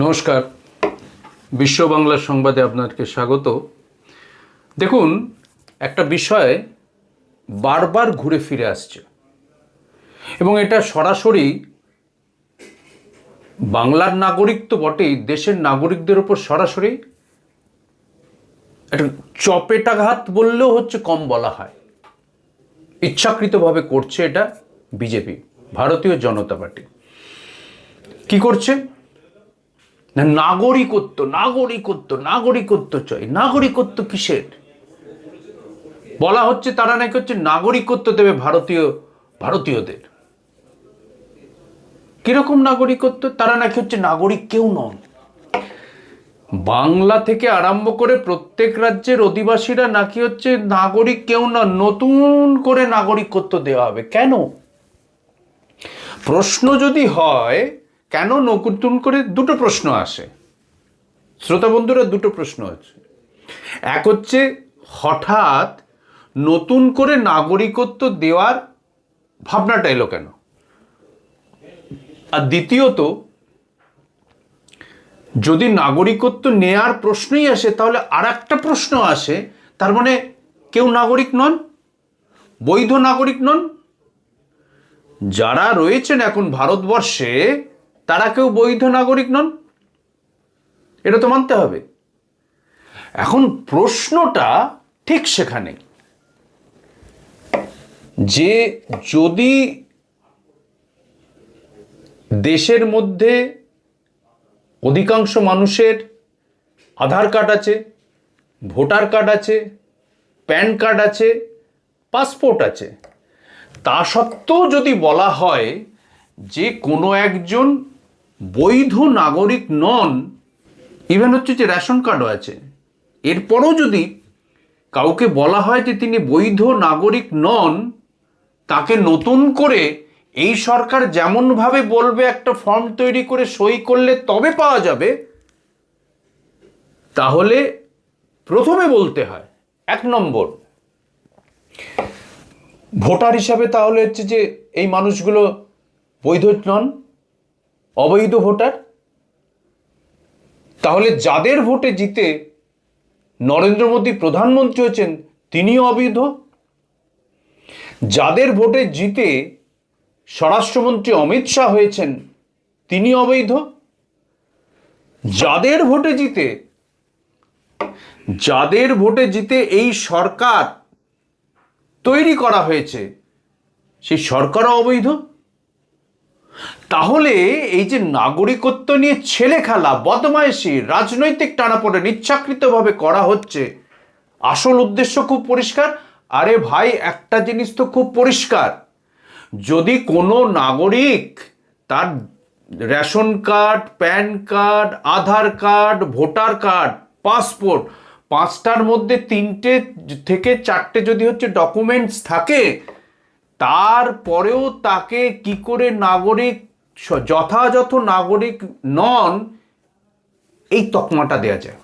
নমস্কার। বিশ্ব বাংলার সংবাদে আপনাকে স্বাগত। দেখুন, একটা বিষয় বারবার ঘুরে ফিরে আসছে। এবং এটা সরাসরি বাংলার নাগরিক তো বটেই, দেশের নাগরিকদের উপর সরাসরি একটা চপেটাঘাত বললেও হচ্ছে কম বলা হয়। ইচ্ছাকৃতভাবে করছে এটা বিজেপি, ভারতীয় জনতা পার্টি। কি করছে? না নাগরিকত্ব নাগরিকত্ব নাগরিকত্ব চাই। নাগরিকত্ব কিসের? বলা হচ্ছে তারা নাকি হচ্ছে নাগরিকত্ব দেবে ভারতীয়, ভারতীয়দের। কীরকম নাগরিকত্ব? তারা নাকি হচ্ছে নাগরিক কেউ নন। বাংলা থেকে আরম্ভ করে প্রত্যেক রাজ্যের অধিবাসীরা নাকি হচ্ছে নাগরিক কেউ না নতুন করে নাগরিকত্ব দেওয়া হবে। কেন? প্রশ্ন যদি হয় কেন নতুন করে দুটো প্রশ্ন আসে? শ্রোতা বন্ধুরা, দুটো প্রশ্ন আছে। এক হচ্ছে, হঠাৎ নতুন করে নাগরিকত্ব দেওয়ার ভাবনাটা এলো কেন? আর দ্বিতীয়ত, যদি নাগরিকত্ব নেয়ার প্রশ্নই আসে, তাহলে আর একটা প্রশ্ন আসে, তার মানে কেউ নাগরিক নন? বৈধ নাগরিক নন? যারা রয়েছেন এখন ভারতবর্ষে তারা কেউ বৈধ নাগরিক নন? এটা তো মানতে হবে। এখন প্রশ্নটা ঠিক সেখানে। যে যদি দেশের মধ্যে অধিকাংশ মানুষের আধার কার্ড আছে, ভোটার কার্ড আছে, প্যান কার্ড আছে, পাসপোর্ট আছে, তা সত্ত্বেও যদি বলা হয় যে কোনো একজন বৈধ নাগরিক নন ইভেন হচ্ছে যে রেশন কার্ডও আছে। এরপরও যদি কাউকে বলা হয় যে তিনি বৈধ নাগরিক নন, তাকে নতুন করে এই সরকার যেমনভাবে বলবে, একটা ফর্ম তৈরি করে সই করলে তবে পাওয়া যাবে, তাহলে প্রথমে বলতে হয়, এক নম্বর। ভোটার হিসাবে তাহলে হচ্ছে যে এই মানুষগুলো বৈধ নন অবৈধ ভোটার? তাহলে যাদের ভোটে জিতে নরেন্দ্র মোদী প্রধানমন্ত্রী হয়েছেন, তিনিও অবৈধ? যাদের ভোটে জিতে স্বরাষ্ট্রমন্ত্রী অমিত শাহ হয়েছেন তিনি অবৈধ? যাদের ভোটে জিতে, যাদের ভোটে জিতে এই সরকার তৈরি করা হয়েছে, সেই সরকারও অবৈধ? তাহলে এই যে নাগরিকত্ব নিয়ে ছেলে খেলা বদমাইশি, রাজনৈতিক টানাপোড়েন ইচ্ছাকৃতভাবে করা হচ্ছে, আসল উদ্দেশ্য খুব পরিষ্কার? আরে ভাই, একটা জিনিস তো খুব পরিষ্কার। যদি কোনো নাগরিক তার ration card, PAN card, Aadhaar card, voter card, passport, পাঁচটার মধ্যে তিনটে থেকে চারটে যদি হচ্ছে ডকুমেন্টস থাকে, তারপরেও তাকে কি করে নাগরিক যথাযথ নাগরিক নন, এই তকমাটা দেয়া যায়।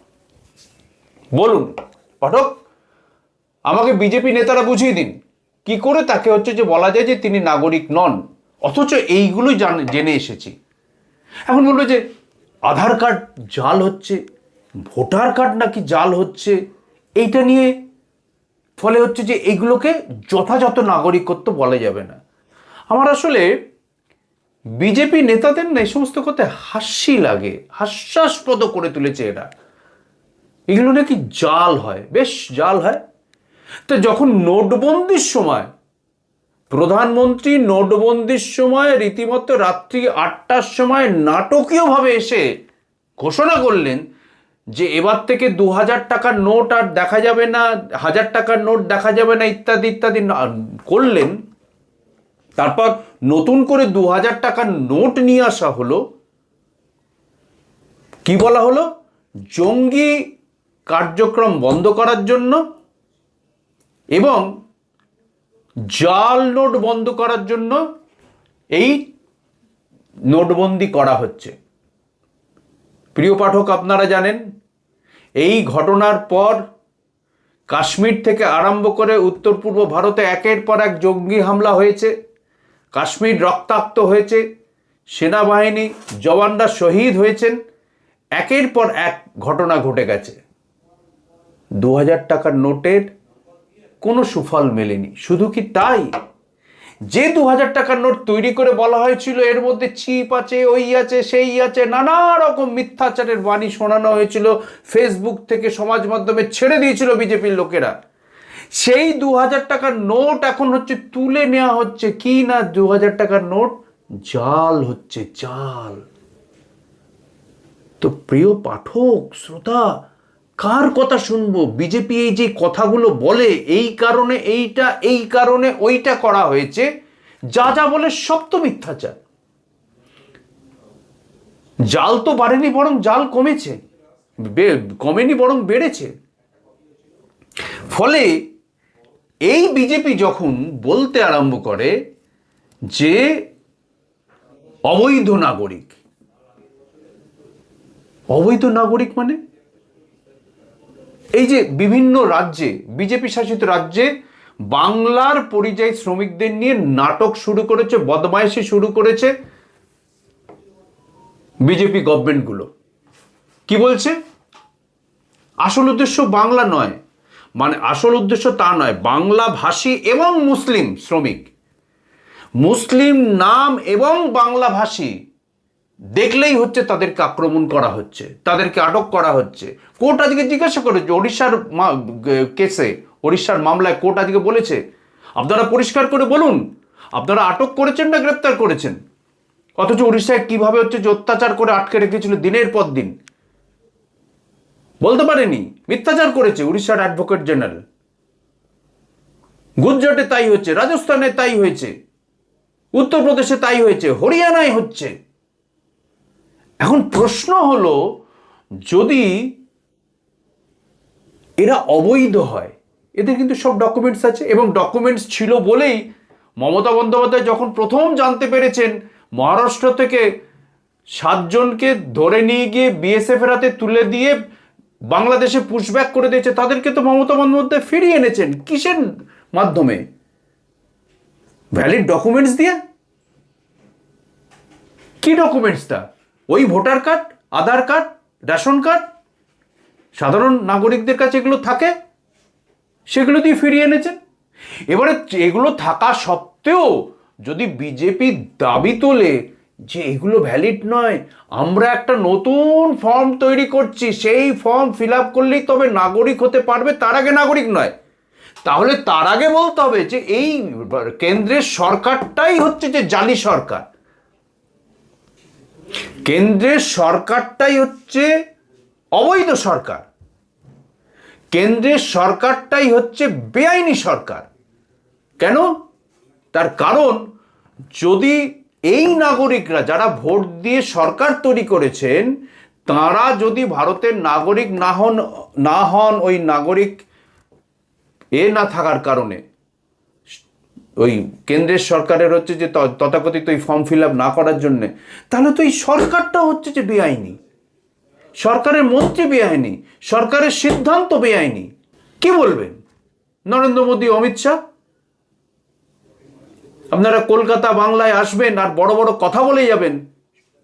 বলুন, পাঠক, আমাকে বিজেপি নেতারা বুঝিয়ে দিন। কি করে তাকে হচ্ছে যে বলা যায় যে তিনি নাগরিক নন? অথচ এইগুলোই জান জেনে এসেছি। এখন বলল যে, আধার কার্ড জাল হচ্ছে, ভোটার কার্ড নাকি জাল হচ্ছে, এইটা নিয়ে ফলে হচ্ছে যে এইগুলোকে যথাযথ নাগরিকত্ব বলা যাবে না। আমার আসলে বিজেপি নেতাদের না এই সমস্ত কথায় হাসি লাগে, হাস্যাস্পদ করে তুলেছে এরা। এগুলো নাকি জাল হয়, বেশ জাল হয়। তো যখন নোটবন্দির সময়, প্রধানমন্ত্রী নোটবন্দির সময় রীতিমতো রাত্রি আটটার সময় নাটকীয়ভাবে এসে ঘোষণা করলেন যে এবার থেকে দু হাজার টাকার নোট আর দেখা যাবে না, হাজার টাকার নোট দেখা যাবে না, ইত্যাদি ইত্যাদি করলেন। তারপর নতুন করে দু হাজার টাকার নোট নিয়ে আসা হলো। কি বলা হলো? জঙ্গি কার্যক্রম বন্ধ করার জন্য এবং জাল নোট বন্ধ করার জন্য এই নোটবন্দি করা হচ্ছে। প্রিয় পাঠক, আপনারা জানেন, এই ঘটনার পর কাশ্মীর থেকে আরম্ভ করে উত্তর পূর্ব ভারতে একের পর এক জঙ্গি হামলা হয়েছে। কাশ্মীর রক্তাক্ত হয়েছে, সেনাবাহিনী, জওয়ানরা শহীদ হয়েছেন, একের পর এক ঘটনা ঘটে গেছে। দু হাজার টাকার নোটের কোনো সুফল মেলেনি, শুধু কি তাই? যে দু হাজার টাকার নোট তৈরি করে বলা হয়েছিল, এর মধ্যে চিপ আছে, ওই আছে, সেই আছে, নানা রকম মিথ্যাচারের বাণী শোনানো হয়েছিল ফেসবুক থেকে সমাজ মাধ্যমে ছেড়ে দিয়েছিল বিজেপির লোকেরা। সেই দু হাজার টাকার নোট এখন হচ্ছে তুলে নেওয়া হচ্ছে কি না? দু হাজার টাকার নোট জাল হচ্ছে, জাল। তো প্রিয় পাঠক, শ্রোতা, কার কথা শুনব? বিজেপি এই যে কথাগুলো বলে, এই কারণে এইটা, এই কারণে ওইটা করা হয়েছে, যা যা বলে সব তো মিথ্যাচার। জাল তো বাড়েনি, বরং জাল কমেছে কমেনি, বরং বেড়েছে। ফলে এই বিজেপি যখন বলতে আরম্ভ করে যে অবৈধ নাগরিক অবৈধ নাগরিক মানে? এই যে বিভিন্ন রাজ্যে, বিজেপি শাসিত রাজ্যে বাংলার পরিযায়ী শ্রমিকদের নিয়ে নাটক শুরু করেছে, বদমাইশি শুরু করেছে বিজেপি গভর্নমেন্টগুলো কি বলছে? আসল উদ্দেশ্য বাংলা নয়। মানে আসল উদ্দেশ্য তা নয়, বাংলা ভাষী এবং মুসলিম শ্রমিক। মুসলিম নাম এবং বাংলা ভাষী দেখলেই হচ্ছে তাদেরকে আক্রমণ করা হচ্ছে, তাদেরকে আটক করা হচ্ছে। কোর্ট আজকে জিজ্ঞাসা করেছে, ওড়িশার কেসে, ওড়িশার মামলায় কোর্ট আজকে বলেছে। আপনারা পরিষ্কার করে বলুন, আপনারা আটক করেছেন না গ্রেপ্তার করেছেন? অথচ উড়িষ্যায় কীভাবে হচ্ছে যে অত্যাচার করে আটকে রেখেছিল দিনের পর দিন? বলতে পারেনি। মিথ্যাচার করেছে উড়িষ্যার অ্যাডভোকেট জেনারেল গুজরাটে তাই হচ্ছে রাজস্থানে তাই হয়েছে, উত্তরপ্রদেশে তাই হয়েছে, হরিয়ানায় হচ্ছে। এখন প্রশ্ন হলো, যদি এরা অবৈধ হয়, এদের কিন্তু সব ডকুমেন্টস আছে এবং ডকুমেন্টস ছিল বলেই মমতা বন্দ্যোপাধ্যায় যখন প্রথম জানতে পেরেছেন, মহারাষ্ট্র থেকে সাতজনকে ধরে নিয়ে গিয়ে বিএসএফ এর হাতে তুলে দিয়ে বাংলাদেশে পুশব্যাক করে দিয়েছে, তাদেরকে তো মমতা বন্দ্যোপাধ্যায় ফিরিয়ে এনেছেন। কিসের মাধ্যমে? ভ্যালিড ডকুমেন্টস দিয়ে? কি ডকুমেন্টসটা ওই voter card Aadhaar card ration card সাধারণ নাগরিকদের কাছে এগুলো থাকে? সেগুলো দিয়ে ফিরিয়ে এনেছেন? এবারে এগুলো থাকা সত্ত্বেও যদি বিজেপি দাবি তোলে যে এগুলো ভ্যালিড নয়, আমরা একটা নতুন ফর্ম তৈরি করছি, সেই ফর্ম ফিল আপ করলেই তবে নাগরিক হতে পারবে, তার আগে নাগরিক নয়। তাহলে তার আগে বলতে হবে যে এই কেন্দ্রের সরকারটাই হচ্ছে যে জালি সরকার। কেন্দ্রের সরকারটাই হচ্ছে অবৈধ সরকার। কেন্দ্রের সরকারটাই হচ্ছে বেআইনি সরকার। কেন? তার কারণ, যদি এই নাগরিকরা যারা ভোট দিয়ে সরকার তৈরি করেছেন, তারা যদি ভারতের নাগরিক না হন না হন ওই নাগরিক এ না থাকার কারণে, ওই কেন্দ্রের সরকারের হচ্ছে যে তথাকথিত ওই ফর্ম ফিল আপ না করার জন্যে, তাহলে তো এই সরকারটা হচ্ছে যে বেআইনি। সরকারের মন্ত্রী বেআইনি, সরকারের সিদ্ধান্ত বেআইনি। কি বলবেন? নরেন্দ্র মোদী, অমিত শাহ? আপনারা কলকাতা বাংলায় আসবেন আর বড় বড় কথা বলে যাবেন,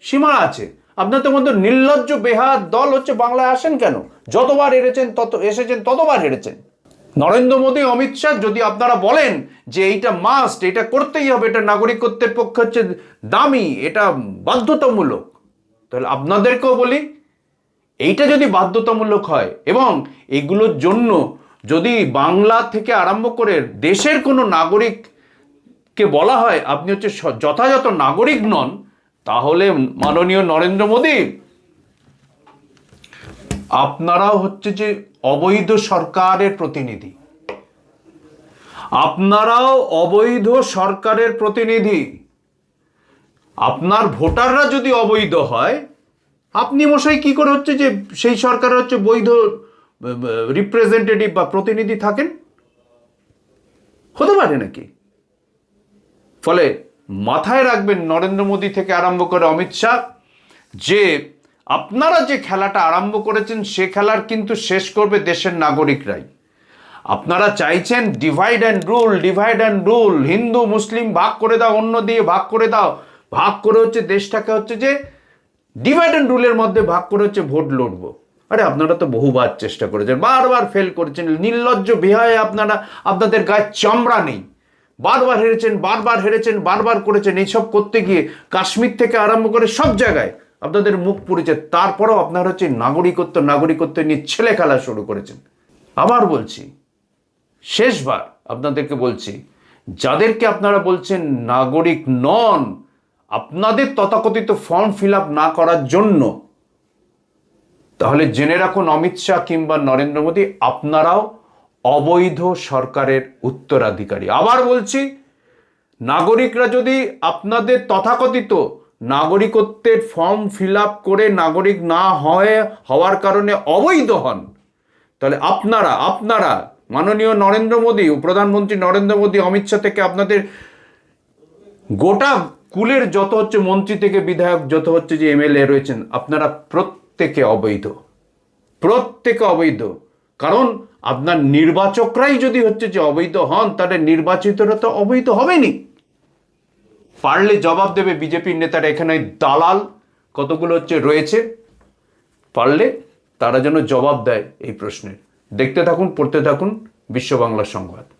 সীমা আছে। আপনাদের মধ্যে নির্লজ্জ বেহাত দল হচ্ছে, বাংলায় আসেন কেন? যতবার হেরেছেন, তত এসেছেন, ততবার হেরেছেন। নরেন্দ্র মোদী, অমিত শাহ, যদি আপনারা বলেন যে এইটা মাস্ট এটা করতেই হবে, এটা নাগরিকত্বের পক্ষে হচ্ছে দামি, এটা বাধ্যতামূলক, তাহলে আপনাদেরকেও বলি, এইটা যদি বাধ্যতামূলক হয়, এবং এগুলোর জন্য যদি বাংলা থেকে আরম্ভ করে দেশের কোনো নাগরিককে বলা হয়, আপনি হচ্ছে যথাযথ নাগরিক নন, তাহলে মাননীয় নরেন্দ্র মোদী, আপনারাও হচ্ছে যে অবৈধ সরকারের প্রতিনিধি। আপনারাও অবৈধ সরকারের প্রতিনিধি। আপনার ভোটাররা যদি অবৈধ হয়, আপনি মশাই কি করে হচ্ছে যে সেই সরকার হচ্ছে বৈধ রিপ্রেজেন্টেটিভ বা প্রতিনিধি থাকেন? হতে পারে নাকি? ফলে মাথায় রাখবেন নরেন্দ্র মোদী থেকে আরম্ভ করে অমিত শাহ, যে আপনারা যে খেলাটা আরম্ভ করেছেন সে খেলার কিন্তু শেষ করবে দেশের নাগরিকরাই। আপনারা চাইছেন divide and rule divide and rule Hindu, Muslim ভাগ করে দাও, অন্য দিয়ে ভাগ করে দাও। ভাগ করে হচ্ছে দেশটাকে হচ্ছে যে ডিভাইড অ্যান্ড রুলের মধ্যে ভাগ করে হচ্ছে ভোট লড়বো। আরে আপনারা তো বহুবার চেষ্টা করেছেন, বারবার ফেল করেছেন, নির্লজ্জ বিহায় আপনারা, আপনাদের গায়ে চামড়া নেই। বারবার হেরেছেন বারবার হেরেছেন, বারবার করেছেন, এইসব করতে গিয়ে কাশ্মীর থেকে আরম্ভ করে সব জায়গায় আপনাদের মুখ পুড়েছে। তারপরেও আপনারা হচ্ছে নাগরিকত্ব নাগরিকত্ব নিয়ে ছেলে খেলা শুরু করেছেন। আবার বলছি, শেষবার আপনাদেরকে বলছি, যাদেরকে আপনারা বলছেন নাগরিক নন, আপনাদের তথাকথিত ফর্ম ফিল আপ না করার জন্য, তাহলে জেনে রাখুন অমিত শাহ কিংবা নরেন্দ্র মোদী, আপনারাও অবৈধ সরকারের উত্তরাধিকারী। আবার বলছি, নাগরিকরা যদি আপনাদের তথাকথিত নাগরিকত্বের ফর্ম ফিল আপ করে নাগরিক না হয়, হওয়ার কারণে অবৈধ হন, তাহলে আপনারা আপনারা, মাননীয় নরেন্দ্র মোদী ও প্রধানমন্ত্রী নরেন্দ্র মোদী, অমিত শাহ থেকে আপনাদের গোটা কুলের যত হচ্ছে মন্ত্রী থেকে বিধায়ক, যত হচ্ছে যে এমএলএ রয়েছেন, আপনারা প্রত্যেকে অবৈধ। প্রত্যেকে অবৈধ। কারণ আপনার নির্বাচকরাই যদি হচ্ছে যে অবৈধ হন, তাহলে নির্বাচিতরা তো অবৈধ হবেনি পারলে জবাব দেবে বিজেপির নেতারা, এখানে দালাল কতগুলো হচ্ছে রয়েছে। পারলে তারা যেন জবাব দেয় এই প্রশ্নের। দেখতে থাকুন, পড়তে থাকুন বিশ্ব বাংলা সংবাদ।